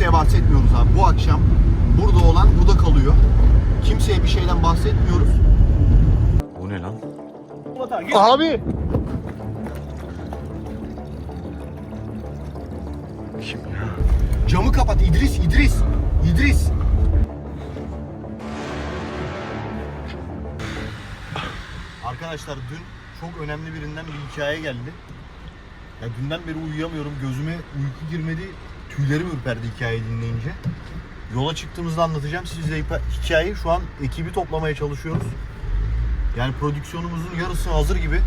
Kimseye bahsetmiyoruz abi. Bu akşam burada olan burada kalıyor. Kimseye bir şeyden bahsetmiyoruz. O ne lan? Abi! Kim ya? Camı kapat İdris, İdris, İdris. Arkadaşlar dün çok önemli birinden bir hikaye geldi. Ya dünden beri uyuyamıyorum. Gözüme uyku girmedi. Tüylerim ürperdi hikayeyi dinleyince. Yola çıktığımızda anlatacağım size hikayeyi. Şu an ekibi toplamaya çalışıyoruz. Yani prodüksiyonumuzun yarısı hazır gibi.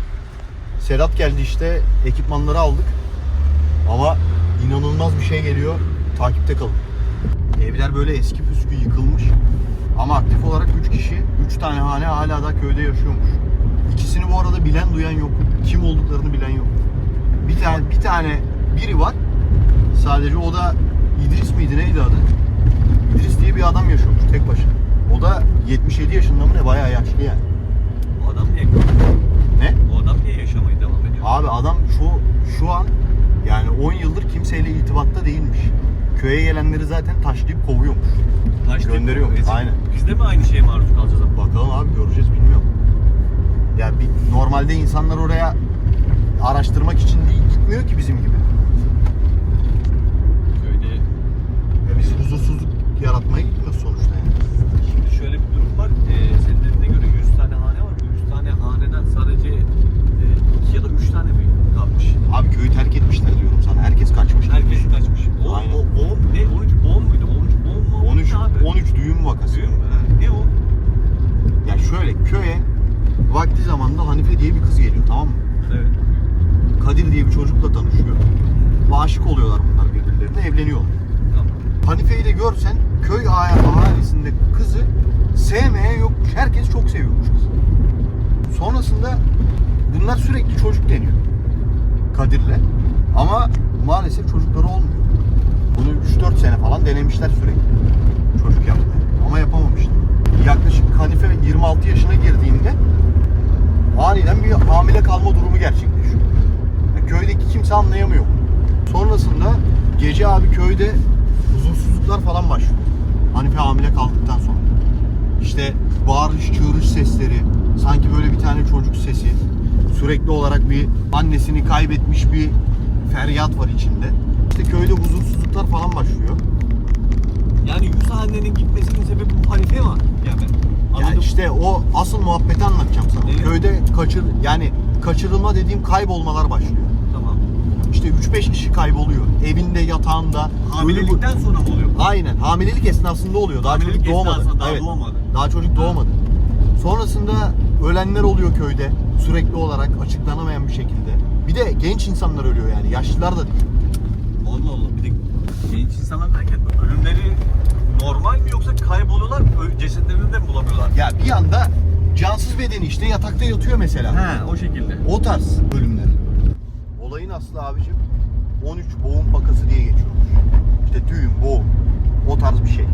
Sedat geldi işte. Ekipmanları aldık. Ama inanılmaz bir şey geliyor. Takipte kalın. Evler böyle eski püskü yıkılmış. Ama aktif olarak 3 kişi, 3 tane hane hala da köyde yaşıyormuş. İkisini bu arada bilen duyan yok. Kim olduklarını bilen yok. Bir tane bir tane biri var. Sadece o da İdris miydi neydi adı? İdris diye bir adam yaşıyormuş tek başına. O da 77 yaşında mı ne bayağı yaşlı yani. O adam niye? Ne? O adam niye yaşamaya devam ediyor? Abi adam şu şu an yani 10 yıldır kimseyle irtibatta değilmiş. Köye gelenleri zaten taşlayıp kovuyormuş. Taş değil mi? gönderiyor. Ezik. Aynen. Biz de mi aynı şeye maruz kalacağız ama? Bakalım abi göreceğiz bilmiyorum. Ya bir, normalde insanlar oraya araştırmak için değil gitmiyor ki bizim gibi. Köyde Ya biz huzursuzluk yaratmaya gitmiyoruz sonuçta yani. şimdi şöyle bir durum var. Ee, senin dediğine göre 100 tane hane var. Bu 100 tane haneden sadece 2 ya da 3 tane mi kalmış? Abi köyü terk etmişler diyorum sana. Herkes kaçmış. Herkes kaçmış. O, Aynen. o boğum ne? 13 boğum muydu? 13 boğum mu? 13 Ne abi? 13 düğün vakası. Düğün mü? Ha, Ne o? Ya şöyle köye vakti zamanında Hanife diye bir kız geliyor tamam mı? Evet. Kadir diye bir çocukla tanışıyor. Ve aşık oluyorlar bunlar birbirlerine, evleniyorlar. Tamam. Hanife'yi de görsen köy ah- ahalisinde kızı sevmeyen yokmuş. Herkes çok seviyormuş kızı. Sonrasında bunlar sürekli çocuk deniyor. Kadir'le. Ama maalesef çocukları olmuyor. Bunu 3-4 sene falan denemişler sürekli. Çocuk yapmaya. Ama yapamamışlar. Yaklaşık Hanife 26 yaşına girdiğinde aniden bir hamile kalma durumu gerçekleşiyor. Köydeki kimse anlayamıyor. Sonrasında gece abi köyde huzursuzluklar falan başlıyor. Hanife hamile kaldıktan sonra. İşte bağırış çığırış sesleri, sanki böyle bir tane çocuk sesi. Sürekli olarak bir annesini kaybetmiş bir feryat var içinde. İşte köyde huzursuzluklar falan başlıyor. Yani 100 hanenin gitmesinin sebebi bu hanife mi? Yani ben anladım. işte o asıl muhabbeti anlatacağım sana. Evet. Köyde kaçır yani kaçırılma dediğim kaybolmalar başlıyor. İşte 3-5 kişi kayboluyor. Evinde, yatağında. Hamilelikten sonra mı oluyor? Aynen. Hamilelik esnasında oluyor. Daha Hamilelik çocuk doğmadı. daha Evet. doğmadı. Daha çocuk doğmadı. Sonrasında ölenler oluyor köyde. Sürekli olarak açıklanamayan bir şekilde. Bir de genç insanlar ölüyor yani. Yaşlılar da değil. Allah Allah. Bir de genç insanlar derken ölümleri normal mi yoksa kayboluyorlar cesetlerini de mi bulamıyorlar? Ya bir anda cansız bedeni işte yatakta yatıyor mesela. He o şekilde. O tarz ölümler. Aslı abicim 13 boğum vakası diye geçiyormuş. İşte düğün, boğum. O tarz bir şey.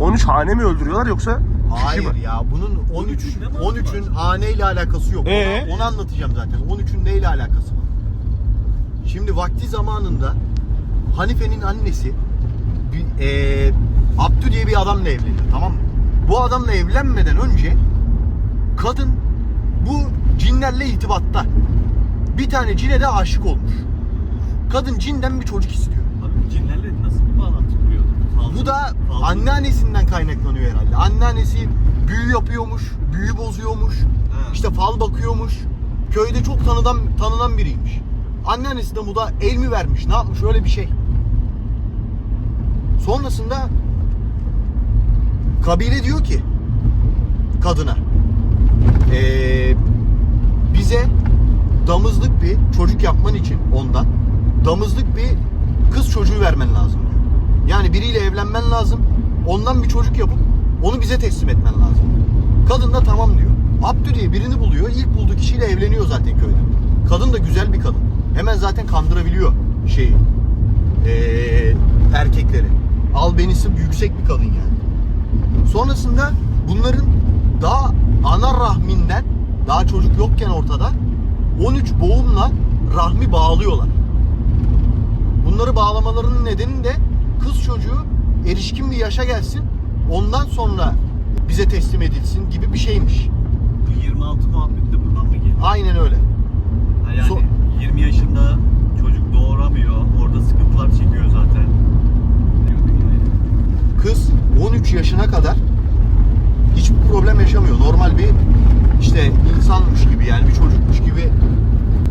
13 hane mi öldürüyorlar yoksa Hayır mi? ya bunun 13 13'ün ne mantığı 13'ün haneyle alakası yok. Ee? Onu, onu anlatacağım zaten. 13'ün neyle alakası var? Şimdi vakti zamanında Hanife'nin annesi bir, eee, Abdü diye bir adamla evleniyor tamam mı? Bu adamla evlenmeden önce kadın bu cinlerle irtibatta. Bir tane cine de aşık olmuş. Kadın cinden bir çocuk istiyor. Abi cinlerle nasıl bir bağlantı kuruyordu? Fazla- Bu da fazla- anneannesinden kaynaklanıyor herhalde. Anneannesi büyü yapıyormuş, büyü bozuyormuş, Ha. işte fal bakıyormuş. Köyde çok tanınan tanınan biriymiş. Anneannesi de bu da el mi vermiş, ne yapmış öyle bir şey. Sonrasında kabile diyor ki kadına "Ee, damızlık bir çocuk yapman için ondan damızlık bir kız çocuğu vermen lazım. Yani biriyle evlenmen lazım. Ondan bir çocuk yapıp onu bize teslim etmen lazım. Kadın da tamam diyor. Abdü diye birini buluyor. İlk bulduğu kişiyle evleniyor zaten köyde. Kadın da güzel bir kadın. Hemen zaten kandırabiliyor şeyi. Ee, erkekleri. Albenisi yüksek bir kadın yani. Sonrasında bunların daha ana rahminden daha çocuk yokken ortada 13 boğumla rahmi bağlıyorlar. Bunları bağlamalarının nedeni de kız çocuğu erişkin bir yaşa gelsin. Ondan sonra bize teslim edilsin gibi bir şeymiş. Bu 26 muhabbet de buradan mı geliyor? Aynen öyle. Ha yani So- 20 yaşında çocuk doğuramıyor. Orada sıkıntılar çekiyor zaten. Kız 13 yaşına kadar hiçbir problem yaşamıyor. Normal bir işte insanmış gibi yani bir çocukmuş gibi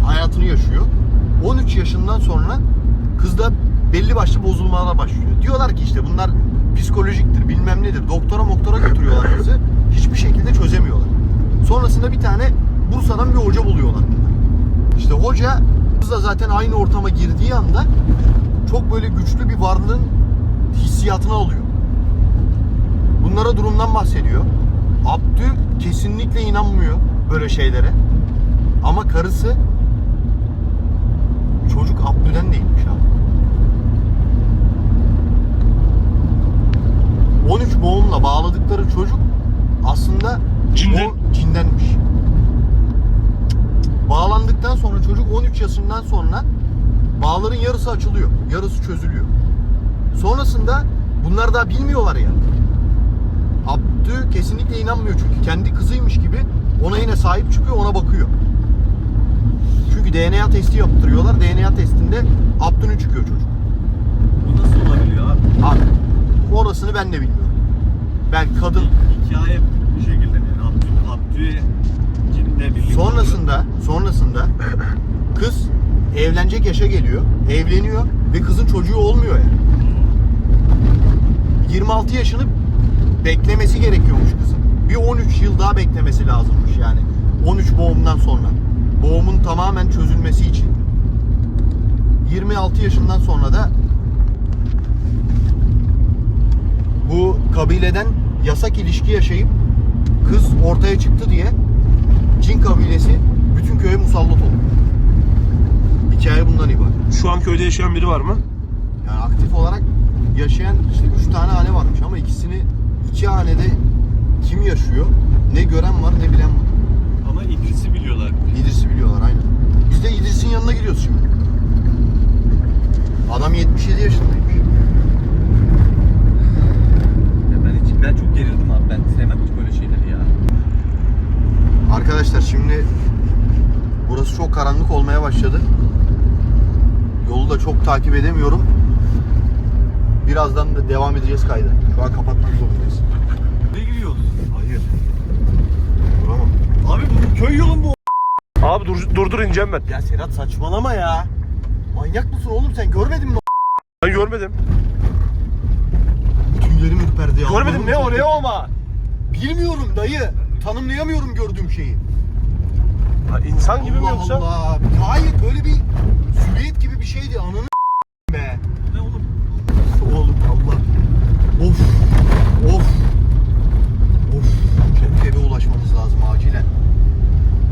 hayatını yaşıyor. 13 yaşından sonra kızda belli başlı bozulmalara başlıyor. Diyorlar ki işte bunlar psikolojiktir bilmem nedir. Doktora moktora götürüyorlar kızı. Hiçbir şekilde çözemiyorlar. Sonrasında bir tane Bursa'dan bir hoca buluyorlar. İşte hoca kızla zaten aynı ortama girdiği anda çok böyle güçlü bir varlığın hissiyatını alıyor. Bunlara durumdan bahsediyor. Abdü kesinlikle inanmıyor böyle şeylere. Ama karısı çocuk Abdü'den değilmiş abi. 13 boğumla bağladıkları çocuk aslında Cinden. o cindenmiş. Bağlandıktan sonra çocuk 13 yaşından sonra bağların yarısı açılıyor. Yarısı çözülüyor. Sonrasında bunlar daha bilmiyorlar ya. Abdü kesinlikle inanmıyor çünkü kendi kızıymış gibi ona yine sahip çıkıyor ona bakıyor. Çünkü DNA testi yaptırıyorlar. DNA testinde Abdü'nün çıkıyor çocuk. Bu nasıl olabiliyor abi? Abi orasını ben de bilmiyorum. Ben kadın Hikaye bu şekilde yani. Abdü, Abdü cinle birlikte sonrasında sonrasında kız evlenecek yaşa geliyor. Evleniyor ve kızın çocuğu olmuyor yani. 26 yaşını beklemesi gerekiyormuş kızın. Bir 13 yıl daha beklemesi lazımmış yani. 13 boğumdan sonra. Boğumun tamamen çözülmesi için. 26 yaşından sonra da bu kabileden yasak ilişki yaşayıp kız ortaya çıktı diye Cin kabilesi bütün köye musallat olmuş. Hikaye bundan ibaret. Şu an köyde yaşayan biri var mı? Yani aktif olarak yaşayan işte üç tane hane varmış ama ikisini iki hanede kim yaşıyor ne gören var ne bilen var. Ama İdris'i biliyorlar. İdris'i biliyorlar aynen. Biz de İdris'in yanına gidiyoruz şimdi. Adam 77 yaşındaymış. Ya ben hiç ben çok gerildim abi. Ben sevmem hiç böyle şeyleri ya. Arkadaşlar şimdi burası çok karanlık olmaya başladı. Yolu da çok takip edemiyorum. Birazdan da devam edeceğiz kayda. Şu an kapatmak zorundayız. Ne giriyorsun? Hayır. Duramam. Abi bu köy yolu mu? Abi dur, durdur ineceğim ben. Ya Serhat saçmalama ya. Manyak mısın oğlum sen görmedin mi? Ben görmedim. Tüylerim ürperdi ya. Görmedim ne o ne o ama. Bilmiyorum dayı. Tanımlayamıyorum gördüğüm şeyi. Ha, insan gibi mi Allah yoksa? Allah. Hayır böyle bir silüet gibi bir şeydi. Ananı be. Ne oğlum? Oğlum Allah. Of.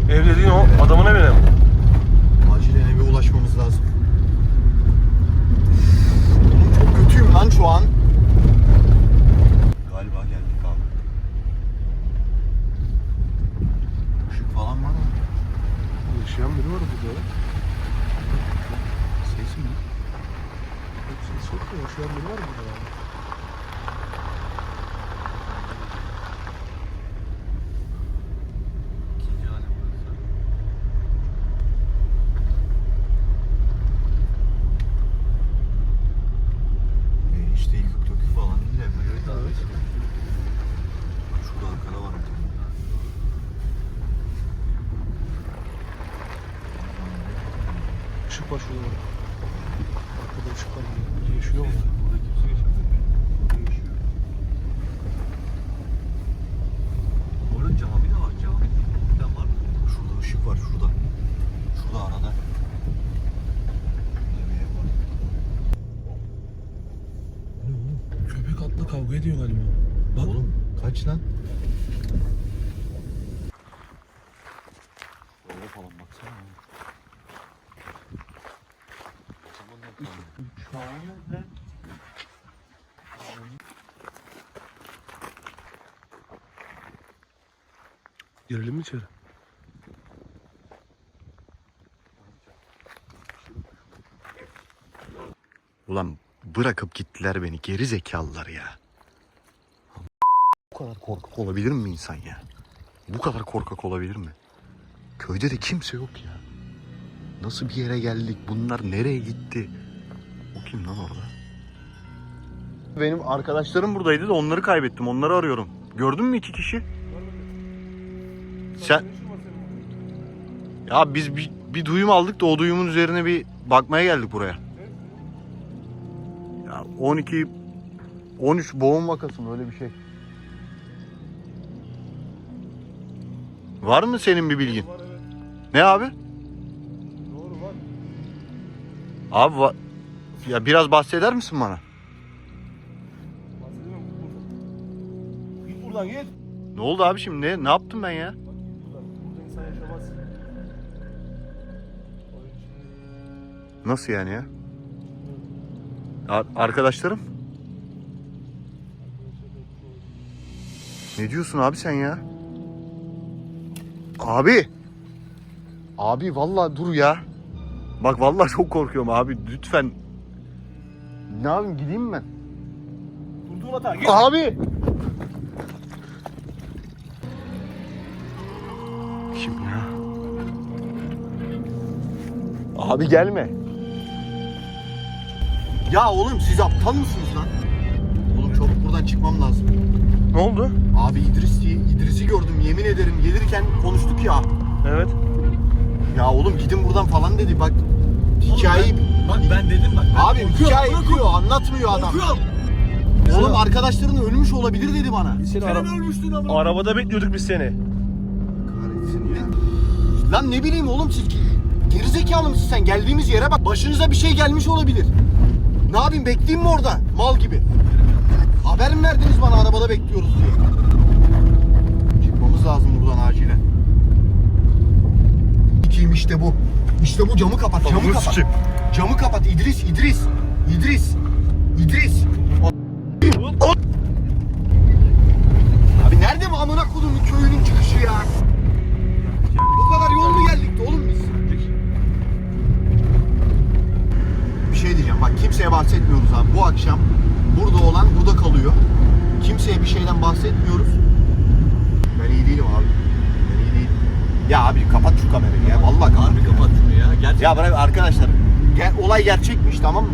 Ev dediğin o adamın evine mi? Acilen eve ulaşmamız lazım. Oğlum çok kötüyüm lan şu an. Galiba geldik abi. Işık falan var mı? Yaşayan biri var burada. Ses mi? Ses yok da yaşayan biri var burada. İkinci hane burası. E işte yıkık dökük falan değil evler. Evet abi. Şurada arkada var bir tane. Işık var şurada bak. Arkada ışık var. Burada yaşıyor mu? Burada kimse yaşamıyor. Burada yaşıyor. Orada cami de var. Cami falan var mı? Şurada ışık var şurada. Şurada arada. Bu? Köpek atla kavga ediyor galiba. Bak. Oğlum kaç lan? Oraya falan baksana. Şu an nerede? Girelim mi içeri? Ulan bırakıp gittiler beni geri zekalılar ya. Bu kadar korkak olabilir mi insan ya? Bu kadar korkak olabilir mi? Köyde de kimse yok ya. Nasıl bir yere geldik? Bunlar nereye gitti? O kim lan orada? Benim arkadaşlarım buradaydı da onları kaybettim. Onları arıyorum. Gördün mü iki kişi? Sen... Ya biz bir, bir duyum aldık da o duyumun üzerine bir bakmaya geldik buraya. Ya 12 13 boğum vakası mı öyle bir şey. Var mı senin bir bilgin? Ne abi? Doğru var. Ya biraz bahseder misin bana? Bahsedemem git buradan. Git buradan git. Ne oldu abi şimdi? Ne, ne yaptım ben ya? Bak git buradan. Burada insan yaşamaz. Onun için Nasıl yani ya? Ar- arkadaşlarım? Ne diyorsun abi sen ya? Abi! Abi vallahi dur ya. Bak vallahi çok korkuyorum abi. Lütfen. Ne yapayım gideyim mi ben? Durduğun hata git. Abi! Kim ya? Abi gelme. Ya oğlum siz aptal mısınız lan? Oğlum çabuk buradan çıkmam lazım. Ne oldu? Abi İdris diye İdris'i gördüm yemin ederim gelirken konuştuk ya. Evet. Ya oğlum gidin buradan falan dedi bak. Hikayeyi Bak ben dedim bak. ben Abi korkuyorum, hikaye bırak anlatmıyor adam. Korkuyorum. Oğlum arkadaşların ölmüş olabilir dedi bana. Biz seni Sen ara- ölmüştün ama. arabada bekliyorduk biz seni. Kahretsin ya. Lan ne bileyim oğlum siz gerizekalı mısın sen? Geldiğimiz yere bak başınıza bir şey gelmiş olabilir. Ne yapayım bekleyeyim mi orada mal gibi? Haber mi verdiniz bana arabada bekliyoruz diye? Çıkmamız lazım buradan acilen. Kim işte bu. İşte bu camı kapat camı kapat. sikeyim. Camı kapat İdris İdris. İdris. İdris. Abi nerede bu amına kodumun köyünün çıkışı ya? Bu kadar yol mu geldik de oğlum biz? Bir şey diyeceğim bak kimseye bahsetmiyoruz abi. Bu akşam burada olan burada kalıyor. Kimseye bir şeyden bahsetmiyoruz. Ben iyi değilim abi. Ya abi kapat şu kamerayı ya. Vallahi kapat. Harbi kapat şunu ya. Gerçekten. Ya bırak arkadaşlar. Gel, olay gerçekmiş tamam mı?